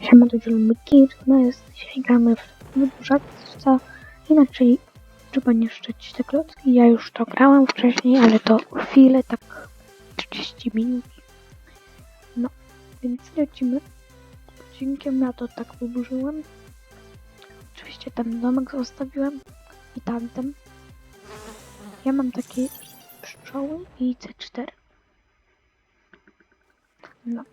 Siema do Dzielmyki, no jest, dzisiaj gramy w wydłużacca, inaczej trzeba niszczyć te klocki, ja już to grałem wcześniej, ale to chwilę, tak 30 minut. No, więc lecimy odcinkiem, ja to tak wyburzyłem. Oczywiście ten domek zostawiłem i tamten. Ja mam takie pszczoły i C4. No.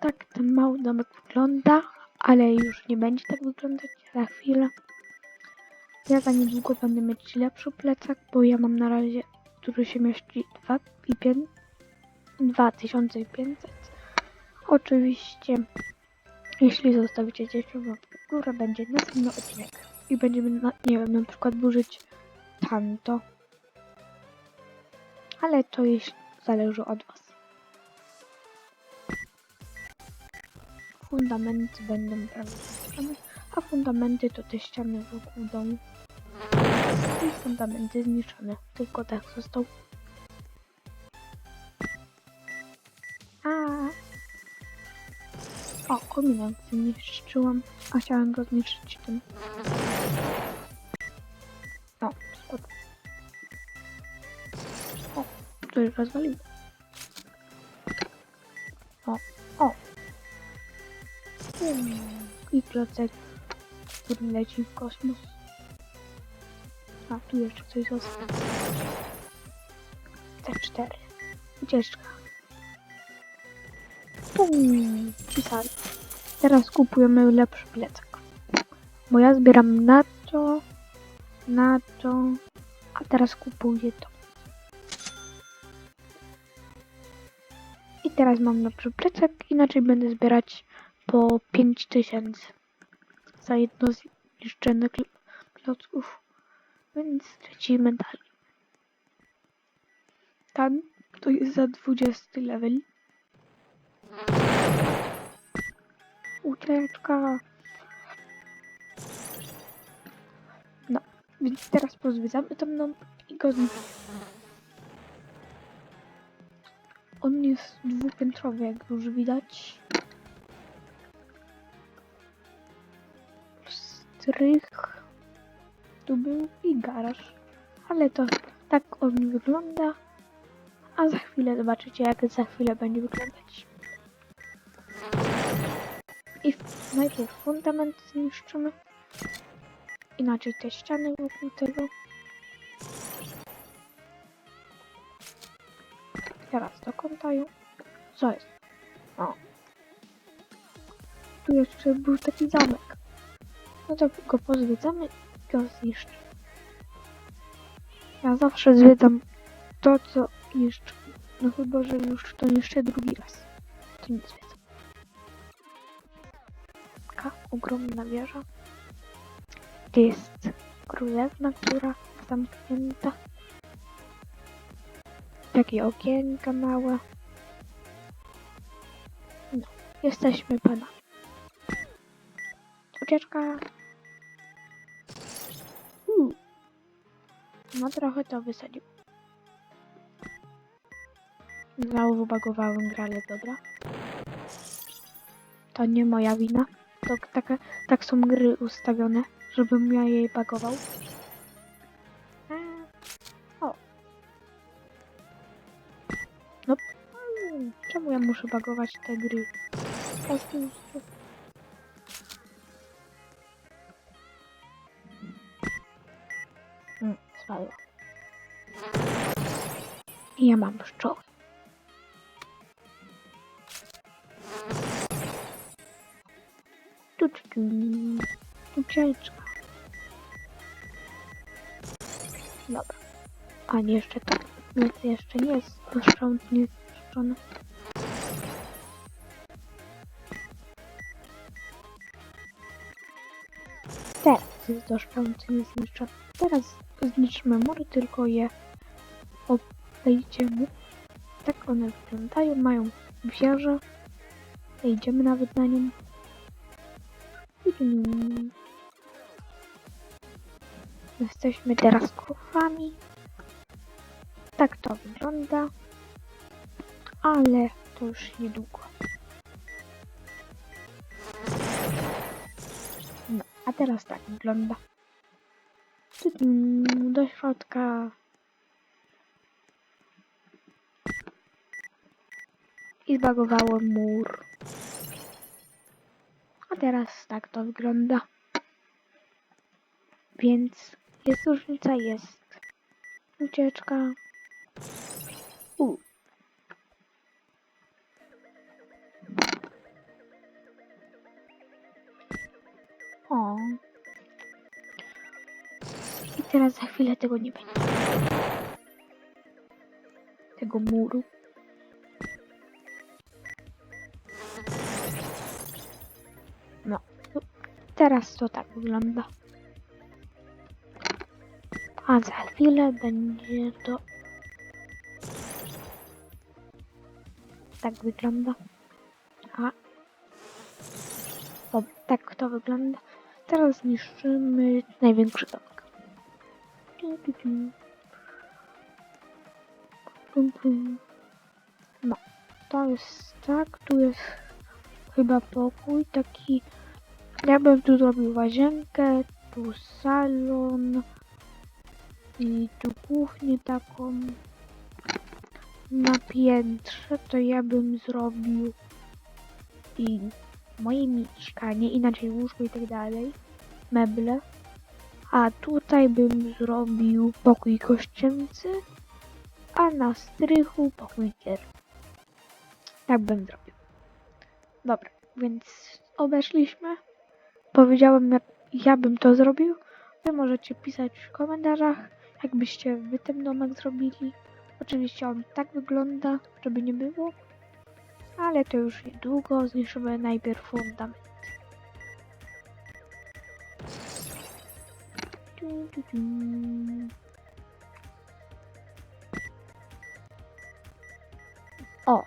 Tak ten mały domek wygląda, ale już nie będzie tak wyglądać za chwilę. Ja za niedługo będę mieć lepszy plecak, bo ja mam na razie, który się mieści 2 i 5, 2500. Oczywiście, jeśli zostawicie dzieciom w górę, będzie następny odcinek. I będziemy, na, nie wiem, na przykład burzyć tamto. Ale to jeśli zależy od Was. Fundamenty będą prawie a fundamenty to te ściany wokół domu. I fundamenty zniszczone, tylko tak został. A. O, kominek zniszczyłam, a chciałam go zniszczyć tym. O, spadł. O, coś rozwaliło. I klocek, który leci w kosmos. A, tu jeszcze coś zostało. T4. Ucieczka. Pum, pisali. Teraz kupujemy lepszy plecak. Bo ja zbieram na to, na to, a teraz kupuję to. I teraz mam lepszy plecak, inaczej będę zbierać po 5000 za jedno zniszczone kl klocków. Więc lecimy dalej. Tam to jest za 20 level. Ucieczka. No, więc teraz pozwiedzamy tam mną i go. On jest dwupiętrowy, jak już widać. Strych tu był i garaż. Ale to tak on wygląda. A za chwilę zobaczycie, jak za chwilę będzie wyglądać. I najpierw fundament zniszczymy. Inaczej te ściany wokół tego. Teraz do kątają. Co jest? O. Tu jeszcze był taki zamek. No to go pozwiedzamy i go zniszczymy. Ja zawsze zwiedzam to, co niszczy. No chyba, że już to niszczę drugi raz. To nie zwiedzam. Taka ogromna wieża. Gdzie jest królewna, która zamknięta. Takie okienka małe. No, jesteśmy pana. Ucieczka. No trochę to wysadził. Znowu bagowałem grę, ale dobra. To nie moja wina. To tak są gry ustawione, żebym ja jej bagował. O. No. Czemu ja muszę bagować te gry? Po prostu. I ja mam pszczoły. Tu, tu, tu. Ucieczka. Dobra. A nie, jeszcze to. Nic jeszcze nie jest rozprząt, nie zniszczone. Jest doszczący niezniszczony. Teraz zniszczymy mury, tylko je obejdziemy. Tak one wyglądają, mają wieżę. Wejdziemy nawet na nią. Jesteśmy teraz krówami. Tak to wygląda. Ale to już niedługo. Teraz tak wygląda. Tudum, Do środka. I zbagowałem mur. A teraz tak to wygląda. Więc jest różnica, jest ucieczka. I teraz za chwilę tego nie będzie. Tego muru. No. Teraz to tak wygląda. A za chwilę będzie to. Tak wygląda. A. O, tak to wygląda. Teraz zniszczymy największy domek. No, to jest tak. Tu jest chyba pokój taki. Ja bym tu zrobił łazienkę, tu salon i tu kuchnię taką na piętrze, to ja bym zrobił i moje mieszkanie, inaczej łóżko i tak dalej, meble, a tutaj bym zrobił pokój kościelcy, a na strychu pokój gier. Tak bym zrobił. Dobra, więc obeszliśmy. Powiedziałem, jak ja bym to zrobił. Wy możecie pisać w komentarzach, jakbyście wy ten domek zrobili. Oczywiście on tak wygląda, żeby nie było. Ale to już niedługo. Zniszczymy najpierw fundament. O!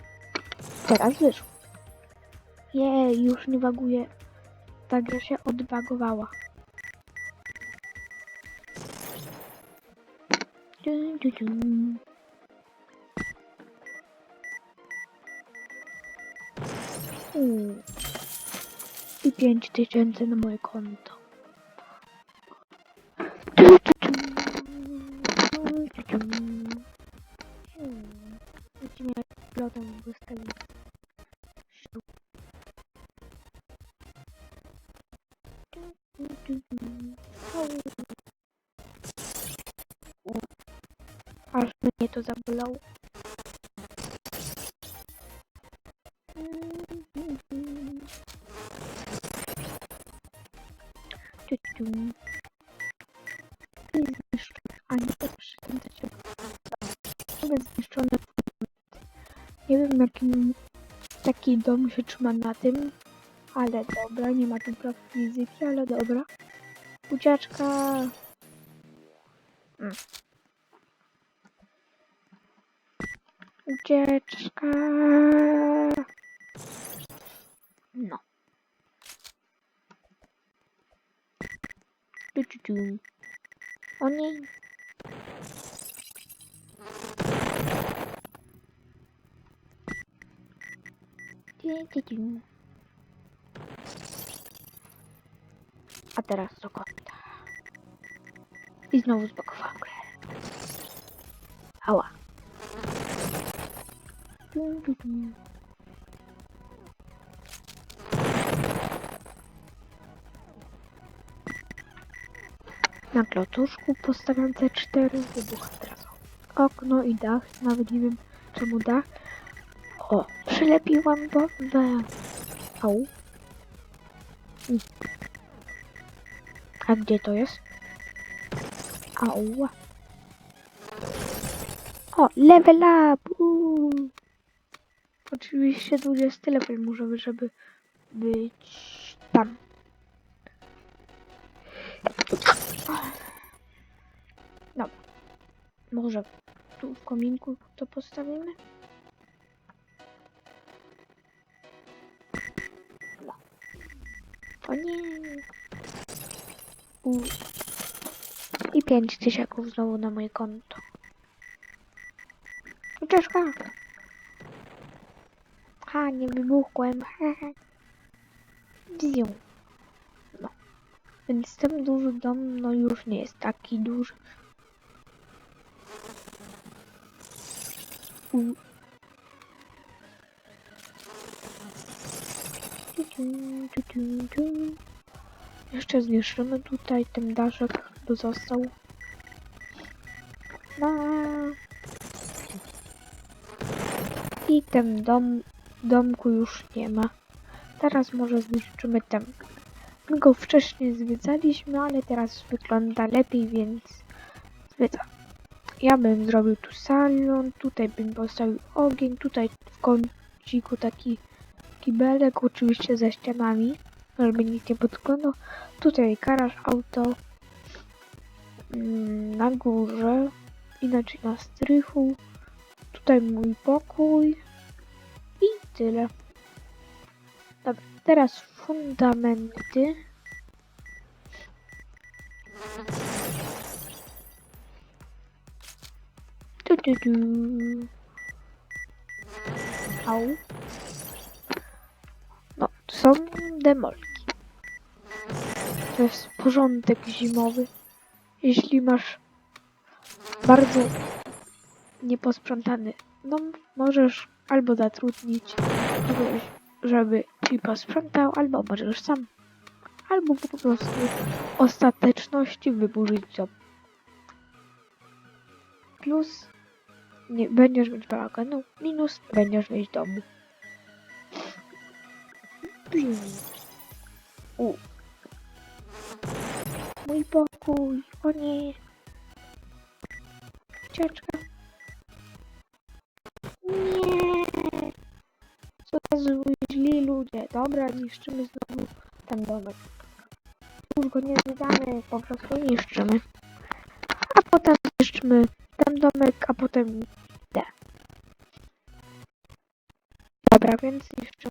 Teraz wyszło. Jej, już nie baguje. Ta gra się odbagowała. Dun, dun, dun. Na moje konto. Aż mnie to zabolało. A nie, to przykręcać się. Mogę zniszczone. Nie wiem jakim taki dom się trzyma na tym, ale dobra, nie ma tu praw fizyki, ale dobra. Ucieczka. Mm. Ucieczka. No. O nie. Tu, tu, tu. Teraz do kąta. I znowu zbagowałam grę. Ała. Tu. Na klocuszku postawiam C4, wybucha teraz okno i dach, nawet nie wiem czemu dach. O, przylepiłam bombę. Au. A gdzie to jest? Au. O, level up! Uuu. Oczywiście 20 level może żeby być tam. Dobra. Może tu w kominku to postawimy? No. O nie. I 5 tysiaków znowu na moje konto. Ucieczka! Ha, nie wybuchłem. Wziął. No. Więc ten duży dom no już nie jest taki duży. Jeszcze zniszczymy tutaj ten daszek, by został. No. I ten dom, domku już nie ma. Teraz może zniszczymy ten. My go wcześniej zwiedzaliśmy, ale teraz wygląda lepiej, więc zwiedzam. Ja bym zrobił tu salon, tutaj bym postawił ogień, tutaj w kąciku taki kibelek, oczywiście ze ścianami, żeby nikt nie podglądał. Tutaj garaż auto mm, na górze, inaczej na strychu. Tutaj mój pokój i tyle. Dobra, teraz fundamenty. Tu, tu, tu. Au. Są demolki. To jest porządek zimowy. Jeśli masz bardzo nieposprzątany dom, możesz albo zatrudnić kogoś, żeby ci posprzątał, albo możesz sam. Albo po prostu w ostateczności wyburzyć dom. Plus nie będziesz mieć bałaganu, minus będziesz mieć domu. U. Mój pokój, o nie. Ucieczka. Nie. Co za źli ludzie. Dobra, niszczymy znowu ten domek. Już go nie zwiedzamy, po prostu niszczymy. A potem niszczymy ten domek, a potem te. Dobra, więc niszczymy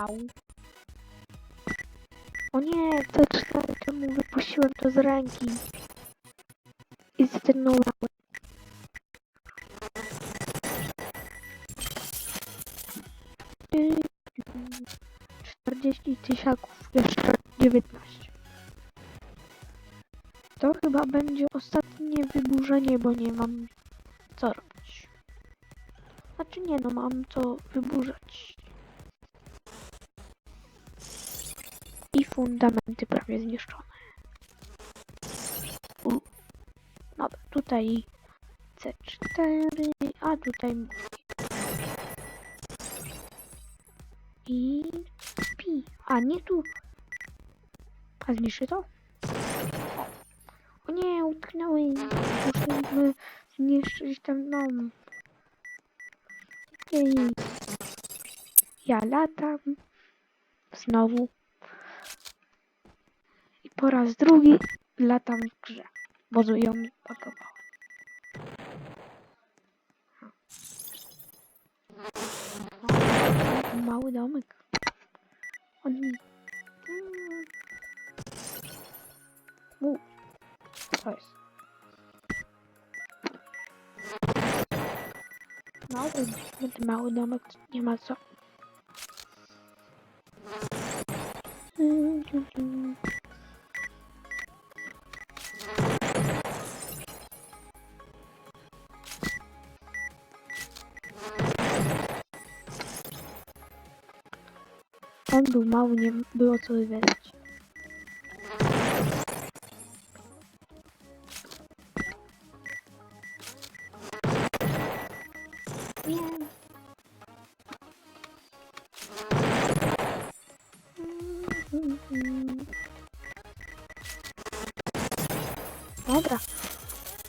Au. O nie, to cztery czemu wypuściłem to z ręki. I. Ty, 40 tysiaków, jeszcze 19. To chyba będzie ostatnie wyburzenie, bo nie mam co robić. Znaczy nie no, mam co wyburzać. I fundamenty prawie zniszczone. U. Dobra, tutaj C4, a tutaj. I pi. A nie tu. A zniszczy to? O nie, utknęły. Musimy zniszczyć ten dom. Jej. Ja latam. Znowu. Po raz drugi latam w grze. Bo ją pakowałem. Mały domek. On. U. Co jest? Mały, mały domek nie ma co. Mm, mm. On był mały, nie było co wybierać. Nie. Dobra,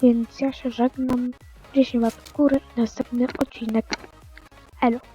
więc ja się żegnam. 10 łap w górę następny odcinek. Elo.